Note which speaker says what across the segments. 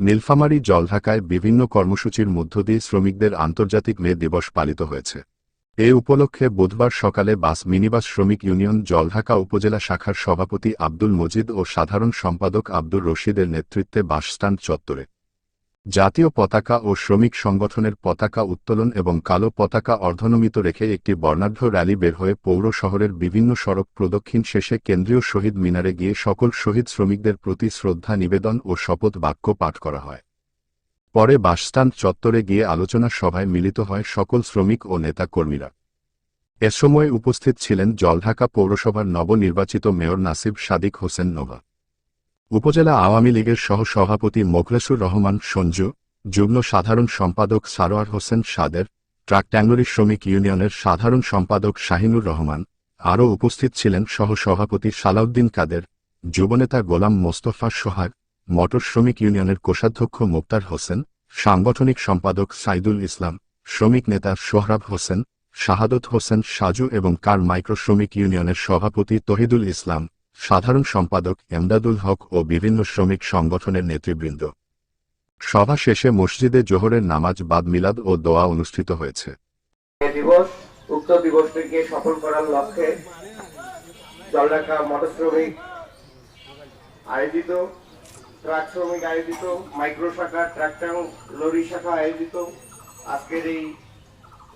Speaker 1: নীলফামারী জলঢাকায় বিভিন্ন কর্মসূচির মধ্য দিয়ে শ্রমিকদের আন্তর্জাতিক মে দিবস পালিত হয়েছে। এ উপলক্ষে বুধবার সকালে বাস, মিনিবাস শ্রমিক ইউনিয়ন জলঢাকা উপজেলা শাখার সভাপতি আব্দুল মজিদ ও সাধারণ সম্পাদক আব্দুর রশিদের নেতৃত্বে বাসস্ট্যান্ড চত্বরে জাতীয় পতাকা ও শ্রমিক সংগঠনের পতাকা উত্তোলন এবং কালো পতাকা অর্ধনমিত রেখে একটি বর্ণাঢ্য র্যালি বের হয়ে পৌর শহরের বিভিন্ন সড়ক প্রদক্ষিণ শেষে কেন্দ্রীয় শহীদ মিনারে গিয়ে সকল শহীদ শ্রমিকদের প্রতি শ্রদ্ধা নিবেদন ও শপথ বাক্য পাঠ করা হয়। পরে বাসস্ট্যান্ড চত্বরে গিয়ে আলোচনা সভায় মিলিত হয় সকল শ্রমিক ও নেতা কর্মীরা এ সময় উপস্থিত ছিলেন জলঢাকা পৌরসভার নবনির্বাচিত মেয়র নাসিব সাদিক হোসেন নোভা। উপজেলা আওয়ামী লীগের সহ-সভাপতি মোখলেসুর রহমান সঞ্জু, যুগ্ম সাধারণ সম্পাদক সারোয়ার হোসেন সাদের, ট্রাক ট্যাঙ্গরি শ্রমিক ইউনিয়নের সাধারণ সম্পাদক শাহিনুর রহমান, আরও উপস্থিত ছিলেন সহ-সভাপতি সালাউদ্দিন কাদের, যুবনেতা গোলাম মোস্তফা সোহাগ, মোটর শ্রমিক ইউনিয়নের কোষাধ্যক্ষ মুক্তার হোসেন, সাংগঠনিক সম্পাদক সাইদুল ইসলাম, শ্রমিক নেতা সোহরাব হোসেন, শাহাদত হোসেন সাজু এবং কার মাইক্রো শ্রমিক ইউনিয়নের সভাপতি তহিদুল ইসলাম। সাধারণ সম্পাদক এমদাদুল হক ও বিভিন্ন শ্রমিক সংগঠনের নেতৃবৃন্দ। সভা শেষে মসজিদে জোহরের নামাজ বাদ মিলাদ ও দোয়া অনুষ্ঠিত হয়েছে।
Speaker 2: দিবস, উক্ত দিবসটিকে সফল করার লক্ষ্যে জলঢাকা মোটর শ্রমিক আয়োজিত, ট্রাক শ্রমিক আয়োজিত, মাইক্রো শাখা ট্রাক্টর লরি শাখা আয়োজিত। আজকের এই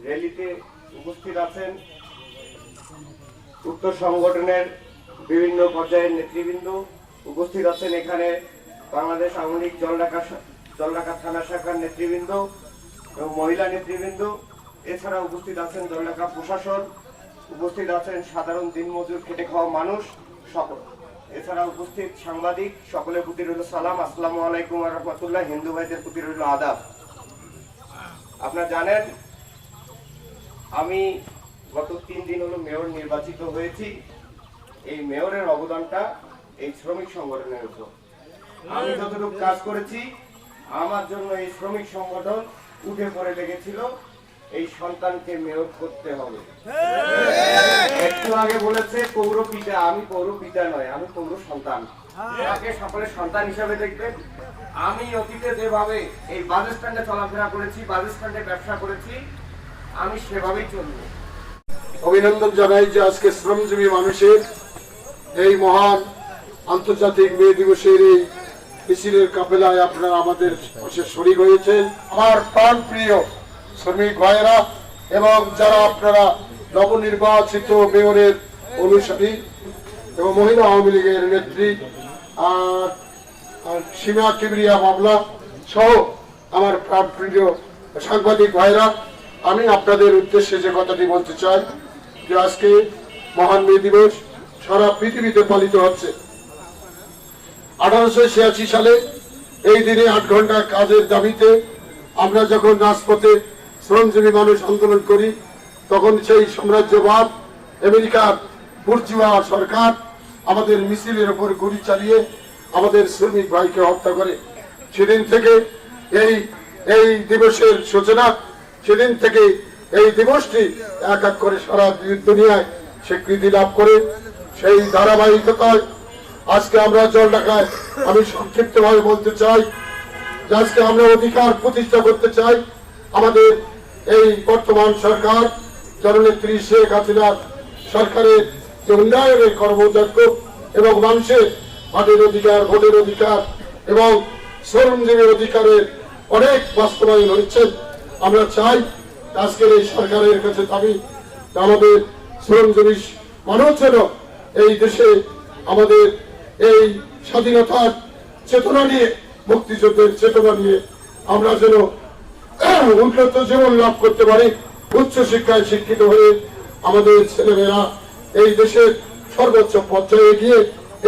Speaker 2: র্যালিতে উপস্থিত আছেন উক্ত সংগঠনের বিভিন্ন পর্যায়ের নেতৃবৃন্দ উপস্থিত আছেন এখানে বাংলাদেশ আওয়ামী লীগ জলঢাকা জলঢাকা থানা শাখার নেতৃবৃন্দ এবং মহিলা নেতৃবৃন্দ। এছাড়া উপস্থিত আছেন জলঢাকা প্রশাসন, উপস্থিত আছেন সাধারণ দিনমজুর খেটে খাওয়া মানুষ সকল। এছাড়া উপস্থিত সাংবাদিক, সকলের প্রতি রইল সালাম, আসসালামু আলাইকুম রহমতুল্লাহ, হিন্দু ভাইদের প্রতি রইল আদাব। আপনারা জানেন, আমি গত তিন দিন হলো মেয়র নির্বাচিত হয়েছি। এই মেয়রের অবদানটা এই শ্রমিক সংগঠনের উপর। আমি যতটুকু কাজ করেছি, আমার জন্য এই শ্রমিক সংগঠন উঠে পড়ে লেগেছিল, এই সন্তানকে মেয়র করতে হবে। একটু আগে বলেছে, পৌর পিতা, আমি পৌর পিতা নয়, আমি পৌর সন্তান। তাকে সকলের সন্তান হিসাবে দেখবেন। আমি অতীতে যেভাবে এই বাস স্ট্যান্ডে চলাফেরা করেছি বাস স্ট্যান্ডে ব্যবসা করেছি, আমি সেভাবেই চলবো।
Speaker 3: অভিনন্দন জানাই যে আজকে শ্রমজীবী মানুষের এই মহান আন্তর্জাতিক মে দিবসের এই মিছিলের কাপেলায় আপনারা আমাদের পাশে শরিক হয়েছেন। আমার প্রাণ প্রিয় শ্রমিক ভাইয়েরা এবং যারা আপনারা নবনির্বাচিত মেয়রের অনুসারী এবং মহিলা আওয়ামী লীগের নেত্রী আর সীমা কিবরিয়া মামলা সহ আমার প্রাণ প্রিয় সাংবাদিক ভাইরা আমি আপনাদের উদ্দেশ্যে যে কথাটি বলতে চাই যে আজকে মহান মে দিবস সারা পৃথিবীতে পালিত হচ্ছে। আঠারোশো ছিয়াশি সালে এই দিনে আট ঘণ্টা কাজের দাবিতে আমরা যখন রাজপথে শ্রমজীবী মানুষ আন্দোলন করি, তখন সেই সাম্রাজ্যবাদ, আমেরিকার বুর্জুয়া সরকার আমাদের মিছিলের ওপর গুলি চালিয়ে আমাদের শ্রমিক ভাইকে হত্যা করে। সেদিন থেকে এই এই দিবসের সূচনা, সেদিন থেকে এই দিবসটি এক এক করে সারা দুনিয়ায় স্বীকৃতি লাভ করে। সেই ধারাবাহিকতায় আজকে আমরা জল ঢাকায় আমি সংক্ষিপ্ত ভাবে বলতে চাই আজকে আমরা অধিকার প্রতিষ্ঠা করতে চাই আমাদের এই বর্তমান সরকার, জননেত্রী শেখ হাসিনার সরকারের যে উন্নয়নের কর্মযজ্ঞ এবং মানুষের মাটির অধিকার, ভোটের অধিকার এবং শ্রমজীবীর অধিকারের অনেক বাস্তবায়ন হচ্ছে আমরা চাই আজকের এই সরকারের কাছে দাবি আমাদের শ্রমজীবী মানুষ যেন এই দেশে আমাদের এই স্বাধীনতার চেতনা নিয়ে, মুক্তিযুদ্ধের চেতনা নিয়ে আমরা যেন উন্নত জীবন লাভ করতে পারি, উচ্চ শিক্ষায় শিক্ষিত হয়ে আমাদের ছেলেমেয়েরা এই দেশের সর্বোচ্চ পর্যায়ে গিয়ে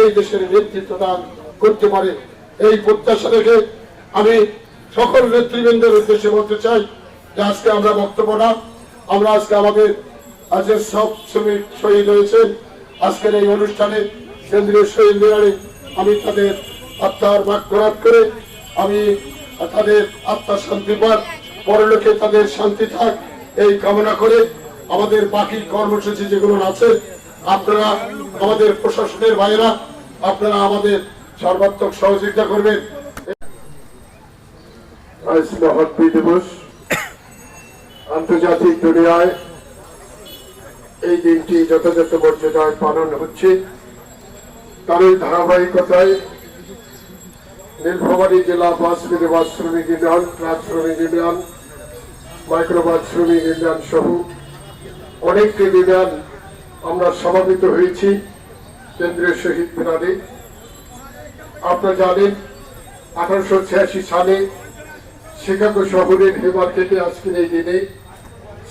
Speaker 3: এই দেশের নেতৃত্ব দান করতে পারে। এই প্রত্যাশা রেখে আমি সকল নেতৃবৃন্দের উদ্দেশ্যে বলতে চাই যে আজকে আমরা বক্তব্য না, আমরা আজকে আমাদের আজকে সব শ্রমিক শহীদ হয়েছেন। আজকের এই অনুষ্ঠানে কেন্দ্রীয় শহীদ মিনারে আমি তাদের আত্মার ভাগ করাত করে আমি তাদের আত্মার শান্তি পাক, পরলোকে তাদের শান্তি থাক, এই কামনা করে আমাদের বাকি কর্মসূচি যেগুলো আছে, আপনারা আমাদের প্রশাসনের ভাইয়েরা, আপনারা আমাদের সর্বাত্মক সহযোগিতা করবেন।
Speaker 4: আন্তর্জাতিক দুনিয়ায় এই দিনটি যথাযথ মর্যাদায় পালন হচ্ছে। তারই ধারাবাহিকতায় নীলফামারী জেলা বাস মিনিবাস শ্রমিক ইউনিয়ন, ট্রাক শ্রমিক ইউনিয়ন, মাইক্রোবাস শ্রমিক ইউনিয়ন সহ অনেকটি ইউনিয়ন আমরা সমাবেত হয়েছি কেন্দ্রীয় শহীদ মিনারে। আপনারা জানেন, আঠারোশো ছিয়াশি সালে শিকাগো শহরের হেমার্কেটে আজকের এই দিনে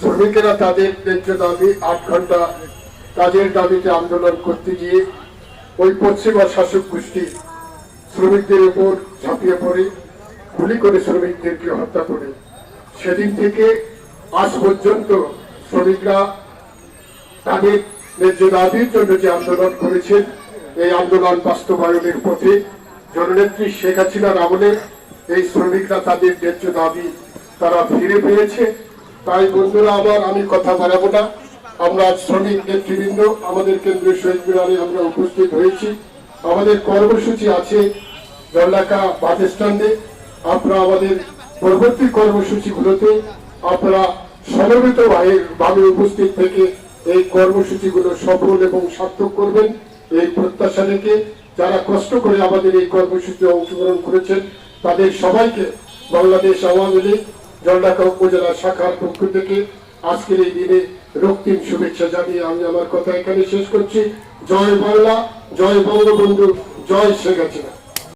Speaker 4: শ্রমিকেরা তাদের ন্যায্য দাবি, আট ঘণ্টা কাজের দাবিতে আন্দোলন করতে গিয়ে ওই পশ্চিমা শাসক গোষ্ঠী শ্রমিকদের উপর ঝাঁপিয়ে পড়ে, গুলি করে শ্রমিকদেরকে হত্যা করে। সেদিন থেকে আজ পর্যন্ত শ্রমিকরা তাদের ন্যায্য দাবির জন্য যে আন্দোলন করেছেন, এই আন্দোলন বাস্তবায়নের পথে জননেত্রী শেখ হাসিনার আমলে এই শ্রমিকরা তাদের ন্যায্য দাবি তারা ফিরে পেয়েছে। তাই বন্ধুরা আমার আমি কথা বাড়াবো না। আমরা শ্রমিক নেতৃবৃন্দ, আমাদের কেন্দ্রীয় শহীদ মিনারে আমরা উপস্থিত হয়েছি। আমাদের কর্মসূচি আছে বাস স্ট্যান্ডে। আপনারা আমাদের পরবর্তী কর্মসূচিগুলোতে আপনারা উপস্থিত থেকে এই কর্মসূচিগুলো সফল এবং সার্থক করবেন। এই প্রত্যাশা যারা কষ্ট করে আমাদের এই কর্মসূচিতে অংশগ্রহণ করেছেন, তাদের সবাইকে বাংলাদেশ আওয়ামী লীগ জলঢাকা উপজেলা শাখার পক্ষ থেকে আজকের এই দিনে রক্তিম শুভেচ্ছা জানিয়ে আমি আমার কথা এখানে শেষ করছি। জয় বাংলা, জয় বঙ্গবন্ধু, জয় শেখ হাসিনা।